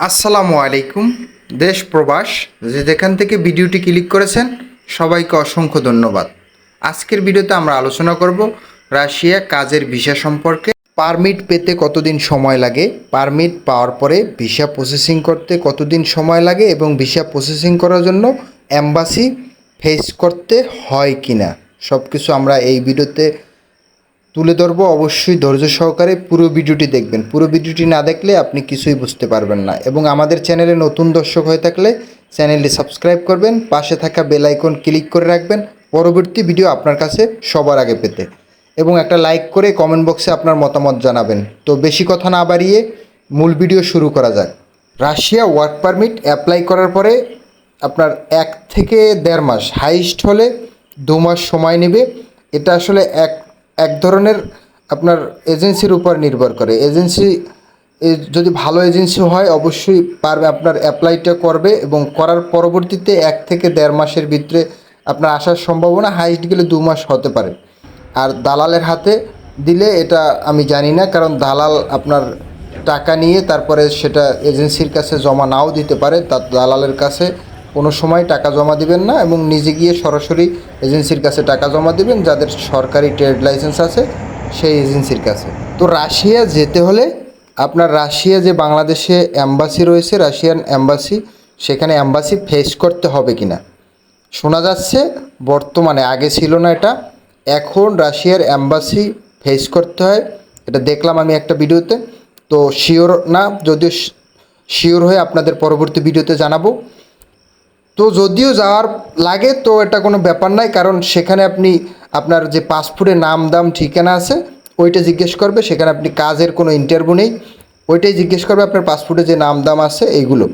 আসসালামু আলাইকুম, দেশ প্রবাস। যে যেখান থেকে ভিডিওটি ক্লিক করেছেন, সবাইকে অসংখ্য ধন্যবাদ। আজকের ভিডিওতে আমরা আলোচনা করব রাশিয়া কাজের ভিসা সম্পর্কে। পারমিট পেতে কতদিন সময় লাগে? পারমিট পাওয়ার পরে ভিসা প্রসেসিং করতে কতদিন সময় লাগে এবং ভিসা প্রসেসিং করার জন্য অ্যাম্বাসি ফেস করতে হয় কি না সব কিছু আমরা এই ভিডিওতে তুলে ধরবো, অবশ্যই ধৈর্য সহকারে পুরো ভিডিওটি দেখবেন। পুরো ভিডিওটি না দেখলে আপনি কিছুই বুঝতে পারবেন না এবং আমাদের চ্যানেলে নতুন দর্শক হয়ে থাকলে চ্যানেলটি সাবস্ক্রাইব করবেন, পাশে থাকা বেল আইকন ক্লিক করে রাখবেন, পরবর্তী ভিডিও আপনার কাছে সবার আগে পেতে এবং একটা লাইক করে কমেন্ট বক্সে আপনার মতামত জানাবেন। তো বেশি কথা না বাড়িয়ে মূল ভিডিও শুরু করা যাক। রাশিয়া ওয়ার্ক পারমিট অ্যাপ্লাই করার পরে আপনার এক থেকে দেড় মাস হাইস্ট হলে দু মাস সময় নেবে। এটা আসলে এক এক ধরনের আপনার এজেন্সির উপর নির্ভর করে। এজেন্সি যদি ভালো এজেন্সি হয়, অবশ্যই পারবে আপনার অ্যাপ্লাইটা করবে এবং করার পরবর্তীতে এক থেকে দেড় মাসের ভিতরে আপনার আসার সম্ভাবনা হাইস্ট গেলে দু মাস হতে পারে। আর দালালের হাতে দিলে এটা আমি জানি না, কারণ দালাল আপনার টাকা নিয়ে তারপরে সেটা এজেন্সির কাছে জমা নাও দিতে পারে তার দালালের কাছে কোনো সময় টাকা জমা দিবেন না এবং নিজে গিয়ে সরাসরি এজেন্সির কাছে টাকা জমা দিবেন, যাদের সরকারি ট্রেড লাইসেন্স আছে সেই এজেন্সির কাছে। তো রাশিয়া যেতে হলে আপনার রাশিয়া যে বাংলাদেশে অ্যাম্বাসি রয়েছে, রাশিয়ান অ্যাম্বাসি, সেখানে অ্যাম্বাসি ফেস করতে হবে কি না শোনা যাচ্ছে বর্তমানে, আগে ছিল না এটা, এখন রাশিয়ার অ্যাম্বাসি ফেস করতে হয়। এটা দেখলাম আমি একটা ভিডিওতে। তো শিওর না, যদিও শিওর হয়ে আপনাদের পরবর্তী ভিডিওতে জানাব। তো যদিও যাওয়ার লাগে, তো এটা কোনো ব্যাপার নাই, কারণ সেখানে আপনি আপনার যে পাসপোর্টে নাম দাম ঠিকানা আছে, ওইটা জিজ্ঞেস করবে, সেখানে আপনি কাজের কোনো ইন্টারভিউ নেই, ওইটাই জিজ্ঞেস করবে আপনার পাসপোর্টে যে নাম দাম আছে, এইগুলো।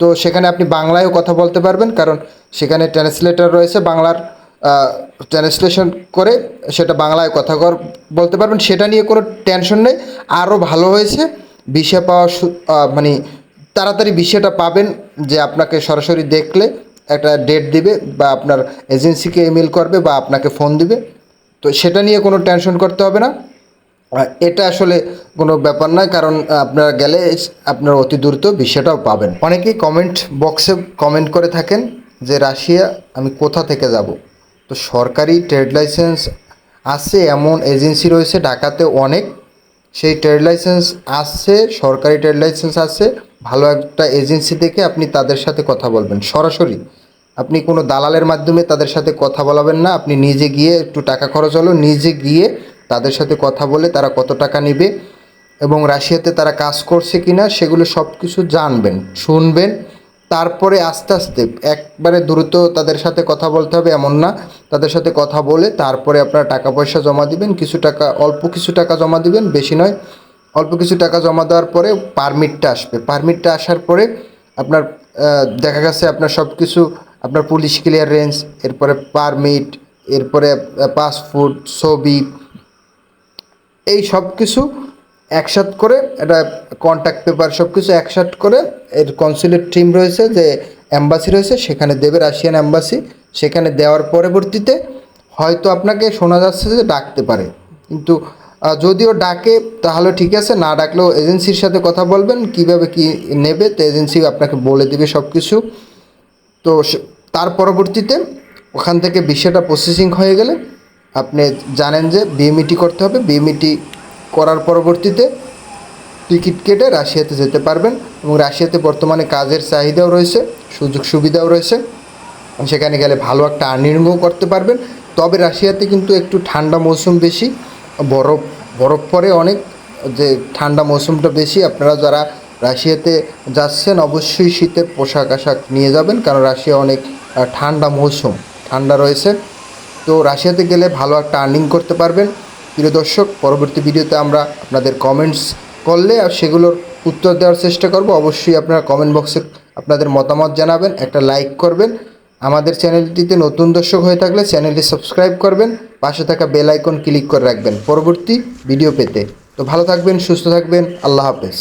তো সেখানে আপনি বাংলায়ও কথা বলতে পারবেন, কারণ সেখানে ট্রান্সলেটার রয়েছে, বাংলার ট্রান্সলেশন করে সেটা বাংলায় কথা বলতে পারবেন। সেটা নিয়ে কোনো টেনশন নেই। আরও ভালো হয়েছে ভিসা পাওয়া মানে তাড়াতাড়ি বিষয়টা পাবেন, যে আপনাকে সরাসরি দেখলে একটা ডেট দিবে বা আপনার এজেন্সিকে ইমেল করবে বা আপনাকে ফোন দিবে। তো সেটা নিয়ে কোনো টেনশন করতে হবে না। এটা আসলে কোনো ব্যাপার নয়, কারণ আপনারা গেলে আপনার অতি দ্রুত বিষয়টাও পাবেন। অনেকেই কমেন্ট বক্সে কমেন্ট করে থাকেন যে, রাশিয়া, আমি কোথা থেকে যাব? তো সরকারি ট্রেড লাইসেন্স আছে, এমন এজেন্সি রয়েছে, ঢাকাতে অনেক। সেই ট্রেড লাইসেন্স আছে, সরকারি ট্রেড লাইসেন্স আছে। ভালো একটা এজেন্সি থেকে আপনি তাদের সাথে কথা বলবেন। সরাসরি আপনি কোনো দালালের মাধ্যমে তাদের সাথে কথা বলাবেন না। আপনি নিজে গিয়ে একটু টাকা খরচ হলো, নিজে গিয়ে তাদের সাথে কথা বলে তারা কত টাকা নেবে এবং রাশিয়াতে তারা কাজ করছে কি না সেগুলো সব কিছু জানবেন, শুনবেন। তারপরে আস্তে আস্তে একবারে দ্রুত তাদের সাথে কথা বলতে হবে, এমন না। তাদের সাথে কথা বলে তারপরে আপনারা টাকা পয়সা জমা দিবেন, কিছু টাকা, অল্প কিছু টাকা জমা দিবেন, বেশি নয়। অল্প কিছু টাকা জমা দেওয়ার পরে পারমিটটা আসবে। পারমিটটা আসার পরে আপনার দেখা গেছে আপনার সব কিছু আপনার পুলিশ ক্লিয়ারেন্স এরপরে পারমিট এরপরে পাসপোর্ট ছবি, এই সব কিছু একসাথ করে একটা কন্ট্যাক্ট পেপার সব কিছু একসাথ করে এর কনসুলেট টিম রয়েছে, যে অ্যাম্বাসি রয়েছে, সেখানে দেবে রাশিয়ান অ্যাম্বাসি সেখানে দেওয়ার পরবর্তীতে হয়তো আপনাকে শোনা যাচ্ছে যে ডাকতে পারে। কিন্তু যদিও ডাকে, তাহলে ঠিক আছে, না ডাকলেও এজেন্সির সাথে কথা বলবেন, কীভাবে কি নেবে, তো এজেন্সি আপনাকে বলে দেবে সব কিছু তো তার পরবর্তীতে ওখান থেকে বিষয়টা প্রসেসিং হয়ে গেলে আপনি জানেন যে বিএমইটি করতে হবে। বিএমইটি করার পরবর্তীতে টিকিট কেটে রাশিয়াতে যেতে পারবেন এবং রাশিয়াতে বর্তমানে কাজের চাহিদাও রয়েছে, সুযোগ সুবিধাও রয়েছে। সেখানে গেলে ভালো একটা আর্নিংও করতে পারবেন। তবে রাশিয়াতে কিন্তু একটু ঠান্ডা মৌসুম বেশি। বরফ বরফ পড়ে অনেক যে ঠান্ডা মৌসুমটা বেশি, আপনারা যারা রাশিয়াতে যাচ্ছেন অবশ্যই শীতের পোশাক আশাক নিয়ে যাবেন, কারণ রাশিয়া অনেক ঠান্ডা মৌসুম, ঠান্ডা রয়েছে। তো রাশিয়াতে গেলে ভালো একটা আর্নিং করতে পারবেন। প্রিয় দর্শক, পরবর্তী ভিডিওতে আমরা আপনাদের কমেন্টস করলে আর সেগুলোর উত্তর দেওয়ার চেষ্টা করব। অবশ্যই আপনারা কমেন্ট বক্সে আপনাদের মতামত জানাবেন, একটা লাইক করবেন। আমাদের চ্যানেলটিতে নতুন দর্শক হয়ে থাকলে চ্যানেলটি সাবস্ক্রাইব করবেন, পাশে থাকা বেল আইকন ক্লিক করে রাখবেন, পরবর্তী ভিডিও পেতে। তো ভালো থাকবেন, সুস্থ থাকবেন, আল্লাহ হাফেজ।